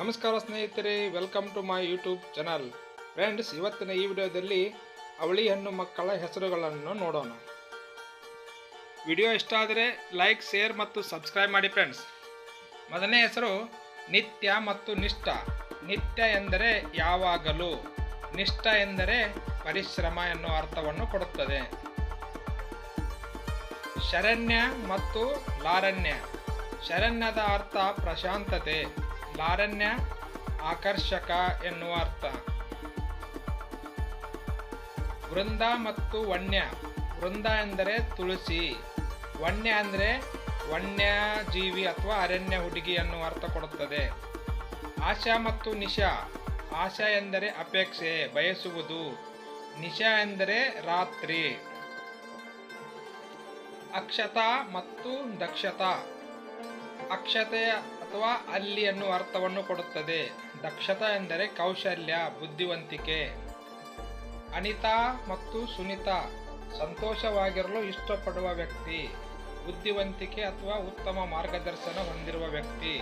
ನಮಸ್ಕಾರ ಸ್ನೇಹಿತರೆ welcome to my YouTube channel friends ಇವತ್ತಿನ ಈ ವಿಡಿಯೋದಲ್ಲಿ ಅವಳಿ ಹೆಣ್ಣು ಮಕ್ಕಳ ಹೆಸರುಗಳನ್ನು ನೋಡೋಣ. ವಿಡಿಯೋ ಇಷ್ಟ ಆದರೆ ಲೈಕ್ ಶೇರ್ ಮತ್ತು ಸಬ್ಸ್ಕ್ರೈಬ್ ಮಾಡಿ ಫ್ರೆಂಡ್ಸ್ ಮೊದಲನೇ ಹೆಸರು ನಿತ್ಯ ಮತ್ತು ನಿಷ್ಠ. ನಿತ್ಯ ಎಂದರೆ ಯಾವಾಗಲೂ, ನಿಷ್ಠ ಎಂದರೆ ಪರಿಶ್ರಮ ಎನ್ನುವ ಅರ್ಥವನ್ನು ಕೊಡುತ್ತದೆ. ಶರಣ್ಯ ಮತ್ತು ಲಾರಣ್ಯ. ಶರಣ್ಯದ ಅರ್ಥ ಪ್ರಶಾಂತತೆ. ಲಾರಣ್ಯ ಆಕರ್ಷಕ ಎನ್ನುವ ಅರ್ಥ. ವೃಂದ ಮತ್ತು ವನ್ಯ. ವೃಂದ ಎಂದರೆ ತುಳಸಿ. ವನ್ಯ ಅಂದರೆ ವನ್ಯಜೀವಿ ಅಥವಾ ಅರಣ್ಯ ಹುಡುಗಿ ಎನ್ನುವ ಅರ್ಥ ಕೊಡುತ್ತದೆ. ಆಶಾ ಮತ್ತು ನಿಶಾ. ಆಶಾ ಎಂದರೆ ಅಪೇಕ್ಷೆ, ಬಯಸುವುದು. ನಿಶಾ ಎಂದರೆ ರಾತ್ರಿ. ಅಕ್ಷತಾ ಮತ್ತು ದಕ್ಷತಾ. ಅಕ್ಷತೆ ಅಥವಾ ಅಲ್ಲಿ ಅನ್ನುವ ಅರ್ಥವನ್ನು ಕೊಡುತ್ತದೆ. ದಕ್ಷತಾ ಎಂದರೆ ಕೌಶಲ್ಯ, ಬುದ್ಧಿವಂತಿಕೆ. ಅನಿತಾ ಮತ್ತು ಸುನಿತಾ ಸಂತೋಷವಾಗಿರಲು ಇಷ್ಟಪಡುವ ವ್ಯಕ್ತಿ, ಬುದ್ಧಿವಂತಿಕೆ ಅಥವಾ ಉತ್ತಮ ಮಾರ್ಗದರ್ಶನ ಹೊಂದಿರುವ ವ್ಯಕ್ತಿ.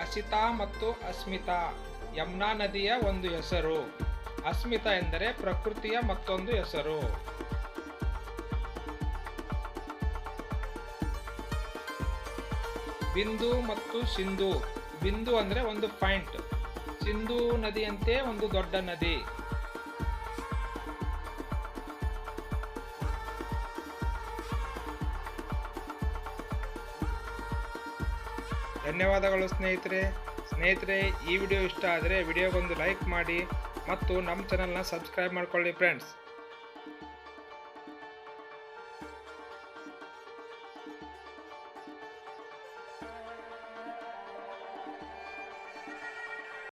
ಅಸಿತಾ ಮತ್ತು ಅಸ್ಮಿತಾ, ಯಮುನಾ ನದಿಯ ಒಂದು ಹೆಸರು. ಅಸ್ಮಿತಾ ಎಂದರೆ ಪ್ರಕೃತಿಯ ಮತ್ತೊಂದು ಹೆಸರು. ಬಿಂದು ಮತ್ತು ಸಿಂಧು. ಬಿಂದು ಅಂದರೆ ಒಂದು ಪಾಯಿಂಟ್. ಸಿಂಧು ನದಿಯಂತೆ ಒಂದು ದೊಡ್ಡ ನದಿ. ಧನ್ಯವಾದಗಳು ಸ್ನೇಹಿತರೆ. ಸ್ನೇಹಿತರೆ, ಈ ವಿಡಿಯೋ ಇಷ್ಟ ಆದರೆ ವಿಡಿಯೋಗೊಂದು ಲೈಕ್ ಮಾಡಿ ಮತ್ತು ನಮ್ಮ ಚಾನಲ್ನ ಸಬ್ಸ್ಕ್ರೈಬ್ ಮಾಡ್ಕೊಳ್ಳಿ ಫ್ರೆಂಡ್ಸ್